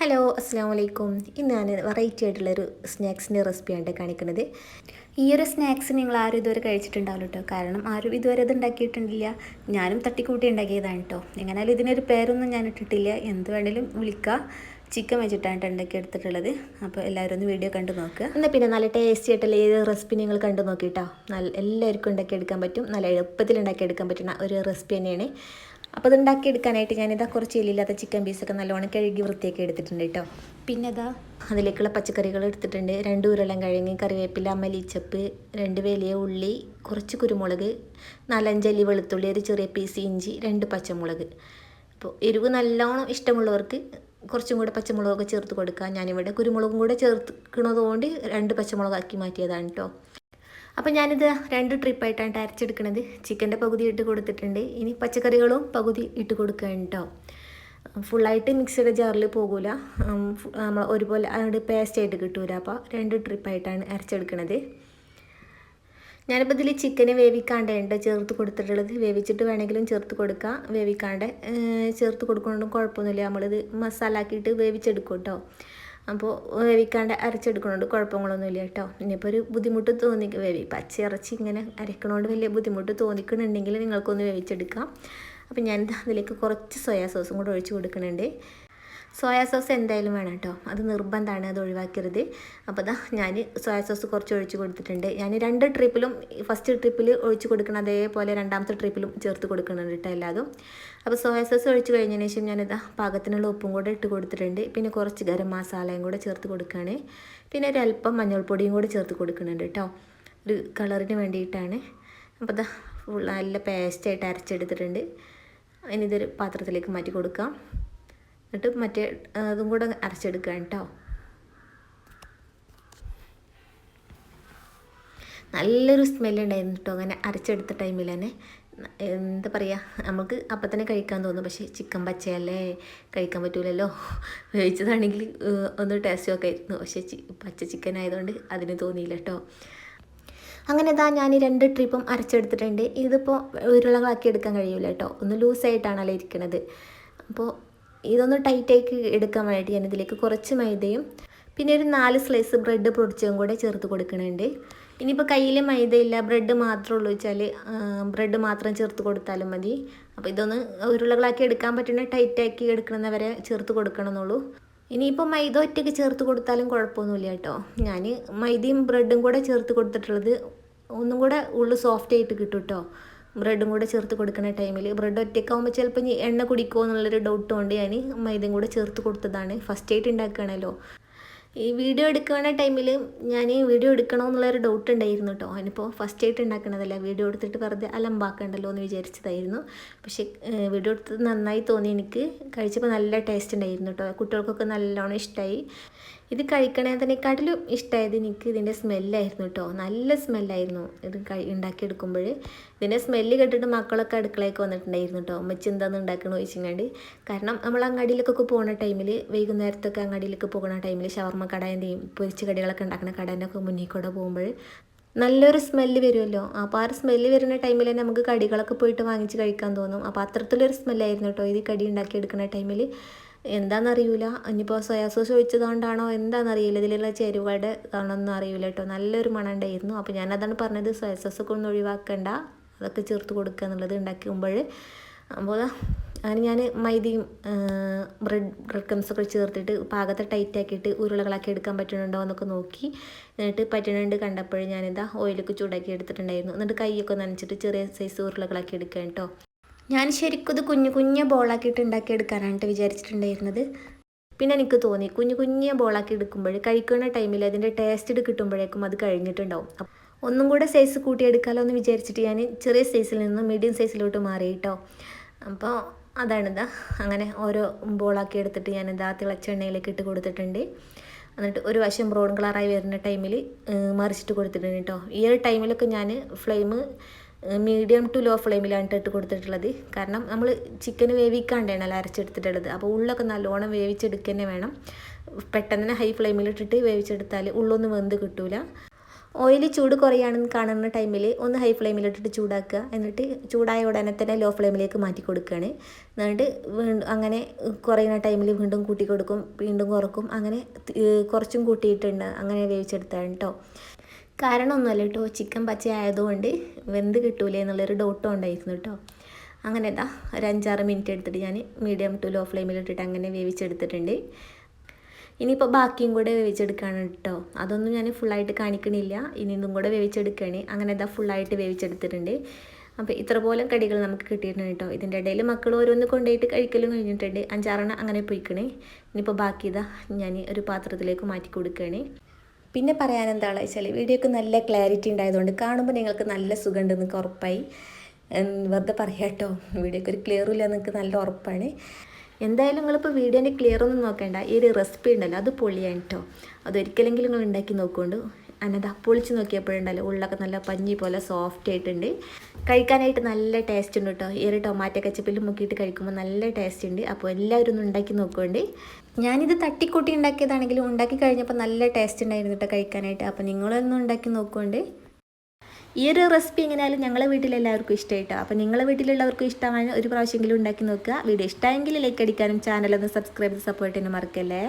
Hello അസ്സാം വലൈക്കും ഇന്ന് ഞാൻ വെറൈറ്റി ആയിട്ടുള്ളൊരു സ്നാക്സിന്റെ റെസിപ്പിയാണ് കാണിക്കുന്നത് ഈ ഒരു സ്നാക്സ് നിങ്ങൾ ആരും ഇതുവരെ കഴിച്ചിട്ടുണ്ടാവില്ല കേട്ടോ കാരണം ആരും ഇതുവരെ ഇത് ഉണ്ടാക്കിയിട്ടുണ്ടില്ല ഞാനും തട്ടിക്കൂട്ടി ഉണ്ടാക്കിയതാണ് കേട്ടോ എങ്ങനെയാലും ഇതിനൊരു പേരൊന്നും ഞാൻ ഇട്ടിട്ടില്ല. എന്ത് വേണേലും വിളിക്കുക ചിക്കൻ വെച്ചിട്ടാണ് ഉണ്ടാക്കി എടുത്തിട്ടുള്ളത്. അപ്പോൾ എല്ലാവരും ഒന്ന് വീഡിയോ കണ്ടു നോക്കുക എന്നാൽ പിന്നെ നല്ല ടേസ്റ്റി ആയിട്ടുള്ള ഏത് റെസിപ്പി നിങ്ങൾ കണ്ടു നോക്കിയിട്ടോ നല്ല എല്ലാവർക്കും ഉണ്ടാക്കിയെടുക്കാൻ പറ്റും. നല്ല എളുപ്പത്തിൽ ഉണ്ടാക്കിയെടുക്കാൻ പറ്റുന്ന ഒരു റെസിപ്പി തന്നെയാണ്. അപ്പോൾ ഇതുണ്ടാക്കി എടുക്കാനായിട്ട് ഞാനിതാ കുറച്ച് എല്ലില്ലാത്ത ചിക്കൻ പീസൊക്കെ നല്ലോണം കഴുകി വൃത്തിയൊക്കെ എടുത്തിട്ടുണ്ട് കേട്ടോ. പിന്നെ ഇതാ അതിലേക്കുള്ള പച്ചക്കറികൾ എടുത്തിട്ടുണ്ട്. രണ്ട് ഉരുളൻ കിഴങ്ങ് കറിവേപ്പില മല്ലിച്ചപ്പ് രണ്ട് വലിയ ഉള്ളി കുറച്ച് കുരുമുളക് നാലഞ്ചല്ലി വെളുത്തുള്ളി ഒരു ചെറിയ പീസ് ഇഞ്ചി രണ്ട് പച്ചമുളക്. അപ്പോൾ എരിവ് നല്ലോണം ഇഷ്ടമുള്ളവർക്ക് കുറച്ചും കൂടെ പച്ചമുളകൊക്കെ ചേർത്ത് കൊടുക്കുക ഞാനിവിടെ കുരുമുളകും കൂടെ ചേർക്കുന്നതുകൊണ്ട് രണ്ട് പച്ചമുളകാക്കി മാറ്റിയതാണ് കേട്ടോ. അപ്പോൾ ഞാനിത് രണ്ട് ട്രിപ്പായിട്ടാണ് അരച്ചെടുക്കുന്നത് ചിക്കന്റെ പകുതി ഇട്ട് കൊടുത്തിട്ടുണ്ട്. ഇനി പച്ചക്കറികളും പകുതി ഇട്ട് കൊടുക്കുകയാണ് കേട്ടോ ഫുള്ളായിട്ട് മിക്സിയുടെ ജാറിൽ പോകില്ല ഒരുപോലെ അങ്ങോട്ട് പേസ്റ്റായിട്ട് കിട്ടൂല. അപ്പോൾ രണ്ട് ട്രിപ്പായിട്ടാണ് അരച്ചെടുക്കുന്നത് ഞാനിപ്പോൾ ഇതിൽ ചിക്കന് വേവിക്കാണ്ട് ചേർത്ത് കൊടുത്തിട്ടുള്ളത്. വേവിച്ചിട്ട് വേണമെങ്കിലും ചേർത്ത് കൊടുക്കാം. വേവിക്കാണ്ട് ചേർത്ത് കൊടുക്കുന്നതുകൊണ്ടും കുഴപ്പമൊന്നുമില്ല. നമ്മളിത് മസാലാക്കിയിട്ട് വേവിച്ചെടുക്കും കേട്ടോ അപ്പോൾ വേവിക്കാണ്ട് അരച്ചെടുക്കണോണ്ട്. കുഴപ്പങ്ങളൊന്നുമില്ല കേട്ടോ. ഇനിയിപ്പോൾ ഒരു ബുദ്ധിമുട്ട് തോന്നി വേവി പച്ച ഇറച്ചി ഇങ്ങനെ അരക്കണോണ്ട് വലിയ ബുദ്ധിമുട്ട് തോന്നിക്കുന്നുണ്ടെങ്കിൽ നിങ്ങൾക്കൊന്ന് വേവിച്ചെടുക്കാം. അപ്പോൾ ഞാൻ അതിലേക്ക് കുറച്ച് സോയാ സോസും കൂടെ ഒഴിച്ച് കൊടുക്കുന്നുണ്ട്. സോയാ സോസ് എന്തായാലും വേണം കേട്ടോ. അത് നിർബന്ധമാണ് അത് ഒഴിവാക്കരുത്. അപ്പോൾ അതാ ഞാൻ സോയാ സോസ് കുറച്ച് ഒഴിച്ച് കൊടുത്തിട്ടുണ്ട്. ഞാൻ രണ്ട് ട്രിപ്പിലും ഫസ്റ്റ് ട്രിപ്പിൽ ഒഴിച്ച് കൊടുക്കണം അതേപോലെ രണ്ടാമത്തെ ട്രിപ്പിലും ചേർത്ത് കൊടുക്കുന്നുണ്ട് കേട്ടോ എല്ലാതും. അപ്പോൾ സോയാ സോസ് ഒഴിച്ച് കഴിഞ്ഞതിന് ശേഷം ഞാനിതാ പാകത്തിനുള്ള ഉപ്പും കൂടെ ഇട്ട് കൊടുത്തിട്ടുണ്ട്. പിന്നെ കുറച്ച് ഗരം മസാലയും കൂടെ ചേർത്ത് കൊടുക്കുകയാണ് പിന്നെ ഒരല്പം മഞ്ഞൾപ്പൊടിയും കൂടെ ചേർത്ത് കൊടുക്കുന്നുണ്ട് കേട്ടോ. ഒരു കളറിന് വേണ്ടിയിട്ടാണ്. അപ്പോൾ ഇതാ ഫുൾ നല്ല പേസ്റ്റായിട്ട് അരച്ചെടുത്തിട്ടുണ്ട്. ഇനി ഇതൊരു പാത്രത്തിലേക്ക് മാറ്റി കൊടുക്കാം. എന്നിട്ട് മറ്റേ അതും കൂടെ അരച്ചെടുക്കുക കേട്ടോ. നല്ലൊരു സ്മെല്ലുണ്ടായിരുന്നു കേട്ടോ അങ്ങനെ അരച്ചെടുത്ത ടൈമിൽ തന്നെ. എന്താ പറയുക നമുക്ക് അപ്പം തന്നെ കഴിക്കാൻ തോന്നും. പക്ഷേ ചിക്കൻ പച്ചയല്ലേ കഴിക്കാൻ പറ്റൂലല്ലോ. വേവിച്ചതാണെങ്കിൽ ഒന്ന് ടേസ്റ്റ് ഒക്കെ ആയിരുന്നു. പക്ഷേ പച്ച ചിക്കൻ ആയതുകൊണ്ട് അതിന് തോന്നിയില്ല കേട്ടോ. അങ്ങനെ ഇതാ ഞാൻ രണ്ട് ട്രിപ്പും അരച്ചെടുത്തിട്ടുണ്ട്. ഇതിപ്പോൾ ഉരുളകളാക്കി എടുക്കാൻ കഴിയില്ല കേട്ടോ. ഒന്ന് ലൂസായിട്ടാണല്ലോ ഇരിക്കുന്നത് അപ്പോൾ ഇതൊന്ന് ടൈറ്റായിട്ട് എടുക്കാൻ വേണ്ടി ഞാൻ ഇതിലേക്ക് കുറച്ച് മൈദയും പിന്നെ ഒരു നാല് സ്ലൈസ് ബ്രെഡ് പൊടിച്ചതും കൂടെ ചേർത്ത് കൊടുക്കുന്നുണ്ട് ഇനിയിപ്പോൾ കയ്യിൽ മൈദയില്ല ബ്രെഡ് മാത്രമേ ഉള്ളൂ വെച്ചാൽ ബ്രെഡ് മാത്രം ചേർത്ത് കൊടുത്താലും മതി. അപ്പോൾ ഇതൊന്ന് ഉരുളകളാക്കി എടുക്കാൻ പറ്റുന്ന ടൈറ്റാക്കി എടുക്കണമെന്നവരെ ചേർത്ത് കൊടുക്കണമെന്നുള്ളൂ. ഇനിയിപ്പോൾ മൈദ ഒറ്റയ്ക്ക് ചേർത്ത് കൊടുത്താലും കുഴപ്പമൊന്നുമില്ല കേട്ടോ. ഞാൻ മൈദയും ബ്രെഡും കൂടെ ചേർത്ത് കൊടുത്തിട്ടുള്ളത് ഒന്നും കൂടെ ഉള്ളു സോഫ്റ്റ് ആയിട്ട് കിട്ടും കേട്ടോ. ബ്രെഡും കൂടെ ചേർത്ത് കൊടുക്കുന്ന ടൈമിൽ ബ്രെഡ് ഒറ്റയ്ക്കാവുമ്പോൾ ചിലപ്പോൾ ഇനി എണ്ണ കുടിക്കുമോ എന്നുള്ളൊരു ഡൗട്ട് കൊണ്ട് ഞാൻ മൈദയും കൂടെ ചേർത്ത് കൊടുത്തതാണ്. ഫസ്റ്റ് ആയിട്ട് ഉണ്ടാക്കുകയാണല്ലോ ഈ വീഡിയോ എടുക്കുന്ന ടൈമിൽ ഞാൻ ഈ വീഡിയോ എടുക്കണമെന്നുള്ളൊരു ഡൗട്ട് ഉണ്ടായിരുന്നു കേട്ടോ അതിനിപ്പോൾ ഫസ്റ്റ് ആയിട്ട് ഉണ്ടാക്കണതല്ല വീഡിയോ എടുത്തിട്ട് വെറുതെ അലമ്പാക്കണ്ടല്ലോ എന്ന് വിചാരിച്ചതായിരുന്നു. പക്ഷേ വീഡിയോ എടുത്തത് നന്നായി തോന്നി എനിക്ക്. കഴിച്ചപ്പോൾ നല്ല ടേസ്റ്റ് ഉണ്ടായിരുന്നു കേട്ടോ കുട്ടികൾക്കൊക്കെ നല്ലോണം ഇഷ്ടമായി ഇത് കഴിക്കണതിനെക്കാട്ടിലും ഇഷ്ടമായത് എനിക്ക് ഇതിന്റെ സ്മെല്ലായിരുന്നു കേട്ടോ. നല്ല സ്മെല്ലായിരുന്നു ഇത് കഴി ഉണ്ടാക്കിയെടുക്കുമ്പോൾ. ഇതിന്റെ സ്മെല്ല് കേട്ടിട്ട് മക്കളൊക്കെ അടുക്കളയൊക്കെ വന്നിട്ടുണ്ടായിരുന്നു കേട്ടോ. അമ്മച്ചി എന്താണെന്ന് ഉണ്ടാക്കണോ ചോദിച്ചിങ്ങാണ്ട്. കാരണം നമ്മൾ അങ്ങാടിയിലേക്കൊക്കെ പോകുന്ന ടൈമിൽ വൈകുന്നേരത്തൊക്കെ അങ്ങാടിയിലേക്ക് പോകുന്ന ടൈമിൽ ഷവർമ്മ കടേന്റെയും പൊരിച്ച കടികളൊക്കെ ഉണ്ടാക്കുന്ന കടേന്റെ ഒക്കെ മുന്നിൽ കൂടെ പോകുമ്പോൾ നല്ലൊരു സ്മെല്ല് വരുമല്ലോ. അപ്പോൾ ആ സ്മെല്ല് വരുന്ന ടൈമിൽ തന്നെ നമുക്ക് കടികളൊക്കെ പോയിട്ട് വാങ്ങിച്ച് കഴിക്കാൻ തോന്നും. അപ്പോൾ അത്തരത്തിലൊരു സ്മെല്ലായിരുന്നു കേട്ടോ. ഇത് കടി ഉണ്ടാക്കിയെടുക്കുന്ന ടൈമിൽ എന്താണെന്നറിയില്ല ഇനിയിപ്പോൾ സോയാ സോസ് ഒഴിച്ചതുകൊണ്ടാണോ എന്താണെന്നറിയില്ല ഇതിലുള്ള ചേരുവയുടെ ആണോന്നും അറിയില്ല കേട്ടോ. നല്ലൊരു മണം ഉണ്ടായിരുന്നു അപ്പോൾ ഞാനതാണ് പറഞ്ഞത് സോയാ ഒക്കെ ഒന്നും ഒഴിവാക്കണ്ട. അതൊക്കെ ചേർത്ത് കൊടുക്കുക എന്നുള്ളത് ഉണ്ടാക്കുമ്പോൾ അപ്പോൾ അങ്ങനെ ഞാൻ മൈദയും ബ്രെഡ് ബ്രെഡ് ക്രംസൊക്കെ ചേർത്തിട്ട് പാകത്തെ ടൈറ്റ് ആക്കിയിട്ട് ഉരുളകളാക്കി എടുക്കാൻ പറ്റുന്നുണ്ടോ എന്നൊക്കെ നോക്കി. എന്നിട്ട് പറ്റുന്നുണ്ട് കണ്ടപ്പോൾ ഞാനിതാ ഓയിലൊക്കെ ചൂടാക്കി എടുത്തിട്ടുണ്ടായിരുന്നു. എന്നിട്ട് കൈയൊക്കെ നനച്ചിട്ട് ചെറിയ സൈസ് ഉരുളകളാക്കി എടുക്കാൻ കേട്ടോ. ഞാൻ ശരിക്കും ഇത് കുഞ്ഞു കുഞ്ഞ ബോളാക്കിയിട്ട് ഉണ്ടാക്കി എടുക്കാനായിട്ട് വിചാരിച്ചിട്ടുണ്ടായിരുന്നത്. പിന്നെ എനിക്ക് തോന്നി കുഞ്ഞു കുഞ്ഞ ബോളാക്കി എടുക്കുമ്പോൾ കഴിക്കുന്ന ടൈമിൽ അതിന്റെ ടേസ്റ്റ് കിട്ടുമ്പോഴേക്കും അത് കഴിഞ്ഞിട്ടുണ്ടാവും. ഒന്നും കൂടെ സൈസ് കൂട്ടിയെടുക്കാമല്ലോ എന്ന് വിചാരിച്ചിട്ട് ഞാൻ ചെറിയ സൈസിൽ നിന്ന് മീഡിയം സൈസിലോട്ട് മാറി കേട്ടോ അപ്പോൾ അതാണിതാ അങ്ങനെ ഓരോ ബോളാക്കി എടുത്തിട്ട് ഞാൻ തിളച്ച എണ്ണയിലേക്ക് ഇട്ട് കൊടുത്തിട്ടുണ്ട്. എന്നിട്ട് ഒരു വശം ബ്രൗൺ കളറായി വരുന്ന ടൈമിൽ മറിച്ചിട്ട് കൊടുത്തിട്ടുണ്ട് കേട്ടോ ഈ ഒരു ടൈമിലൊക്കെ ഞാൻ ഫ്ലെയിം മീഡിയം ടു ലോ ഫ്ലെയിമിലാണ് ഇട്ട് കൊടുത്തിട്ടുള്ളത്. കാരണം നമ്മൾ ചിക്കൻ വേവിക്കാണ്ടാണല്ലോ അരച്ചെടുത്തിട്ടുള്ളത്. അപ്പോൾ ഉള്ളൊക്കെ നല്ലോണം വേവിച്ചെടുക്കുക തന്നെ വേണം. പെട്ടെന്ന് തന്നെ ഹൈ ഫ്ലെയിമിലിട്ടിട്ട് വേവിച്ചെടുത്താൽ ഉള്ളൊന്നും വെന്ത് കിട്ടൂല. ഓയിൽ ചൂട് കുറയാണെന്ന് കാണുന്ന ടൈമിൽ ഒന്ന് ഹൈ ഫ്ലെയിമിലിട്ടിട്ട് ചൂടാക്കുക. എന്നിട്ട് ചൂടായ ഉടനെ തന്നെ ലോ ഫ്ലെയിമിലേക്ക് മാറ്റി കൊടുക്കുകയാണ്. എന്നിട്ട് വീണ്ടും അങ്ങനെ കുറയുന്ന ടൈമിൽ വീണ്ടും കൂട്ടി കൊടുക്കും. വീണ്ടും കുറക്കും. അങ്ങനെ കുറച്ചും കൂട്ടിയിട്ടുണ്ട്. അങ്ങനെ വേവിച്ചെടുത്താണ് കേട്ടോ കാരണം ഒന്നുമല്ല കേട്ടോ. ചിക്കൻ പച്ച ആയതുകൊണ്ട് വെന്ത് കിട്ടൂലേ എന്നുള്ളൊരു ഡൗട്ടും ഉണ്ടായിരുന്നു കേട്ടോ. അങ്ങനെ എന്താ ഒരു അഞ്ചാറ് മിനിറ്റ് എടുത്തിട്ട് ഞാൻ മീഡിയം ടു ലോ ഫ്ലെയിമിലിട്ടിട്ട് അങ്ങനെ വേവിച്ചെടുത്തിട്ടുണ്ട്. ഇനിയിപ്പോൾ ബാക്കിയും കൂടെ വേവിച്ചെടുക്കുകയാണ് കേട്ടോ. അതൊന്നും ഞാൻ ഫുള്ളായിട്ട് കാണിക്കണില്ല. ഇനി ഇതും കൂടെ വേവിച്ചെടുക്കുകയാണ് അങ്ങനെ എന്താ ഫുള്ളായിട്ട് വേവിച്ചെടുത്തിട്ടുണ്ട്. അപ്പോൾ ഇത്ര പോലെ കടികൾ നമുക്ക് കിട്ടിയിട്ടുണ്ട് കേട്ടോ. ഇതിന്റെ ഇടയിൽ മക്കൾ ഓരോന്ന് കൊണ്ടുപോയിട്ട് കഴിക്കലും കഴിഞ്ഞിട്ടുണ്ട്. അഞ്ചാറെണ്ണം അങ്ങനെ പോയിക്കണേ. ഇനിയിപ്പോൾ ബാക്കി ഇതാ ഞാൻ ഒരു പാത്രത്തിലേക്ക് മാറ്റി കൊടുക്കുകയാണ് പിന്നെ പറയാൻ എന്താണെന്ന് വെച്ചാൽ വീഡിയോക്ക് നല്ല ക്ലാരിറ്റി ഉണ്ടായതുകൊണ്ട് കാണുമ്പോൾ നിങ്ങൾക്ക് നല്ല സുഖമുണ്ടെന്ന് നിങ്ങൾക്ക് ഉറപ്പായി. വെറുതെ പറയാം കേട്ടോ വീഡിയോക്ക് ഒരു ക്ലിയർ ഇല്ല നിങ്ങൾക്ക് നല്ല ഉറപ്പാണ്. എന്തായാലും നിങ്ങളിപ്പോൾ വീഡിയോന്റെ ക്ലിയർ ഒന്നും നോക്കേണ്ട ഈ ഒരു റെസിപ്പി ഉണ്ടല്ലോ അത് പൊളിയാണ് കേട്ടോ. അതൊരിക്കലെങ്കിലും നിങ്ങൾ ഉണ്ടാക്കി നോക്കുകൊണ്ട്. അന്നതാ പൊളിച്ച് നോക്കിയപ്പോഴുണ്ടല്ലോ ഉള്ളൊക്കെ നല്ല പഞ്ഞി പോലെ സോഫ്റ്റ് ആയിട്ടുണ്ട്. കഴിക്കാനായിട്ട് നല്ല ടേസ്റ്റ് ഉണ്ട് കേട്ടോ ഈ ഒരു ടൊമാറ്റോ കച്ചപ്പിൽ മുക്കിയിട്ട് കഴിക്കുമ്പോൾ നല്ല ടേസ്റ്റ് ഉണ്ട്. അപ്പോൾ എല്ലാവരും ഒന്ന് ഉണ്ടാക്കി നോക്കുകൊണ്ട് ഞാനിത് തട്ടിക്കൂട്ടി ഉണ്ടാക്കിയതാണെങ്കിലും ഉണ്ടാക്കി കഴിഞ്ഞപ്പോൾ നല്ല ടേസ്റ്റ് ഉണ്ടായിരുന്നു കേട്ടോ കഴിക്കാനായിട്ട്. അപ്പോൾ നിങ്ങളൊന്നും ഉണ്ടാക്കി നോക്കുകൊണ്ട് ഈ ഒരു റെസിപ്പി എങ്ങനെയായാലും ഞങ്ങളെ വീട്ടിലെല്ലാവർക്കും ഇഷ്ടമായിട്ടോ അപ്പോൾ നിങ്ങളെ വീട്ടിലുള്ളവർക്കും ഇഷ്ടമാണ് ഒരു പ്രാവശ്യമെങ്കിലും ഉണ്ടാക്കി നോക്കുക. വീഡിയോ ഇഷ്ടമെങ്കിൽ ലൈക്ക് അടിക്കാനും ചാനലൊന്ന് സബ്സ്ക്രൈബ് സപ്പോർട്ട് ചെയ്യാനും മറക്കല്ലേ?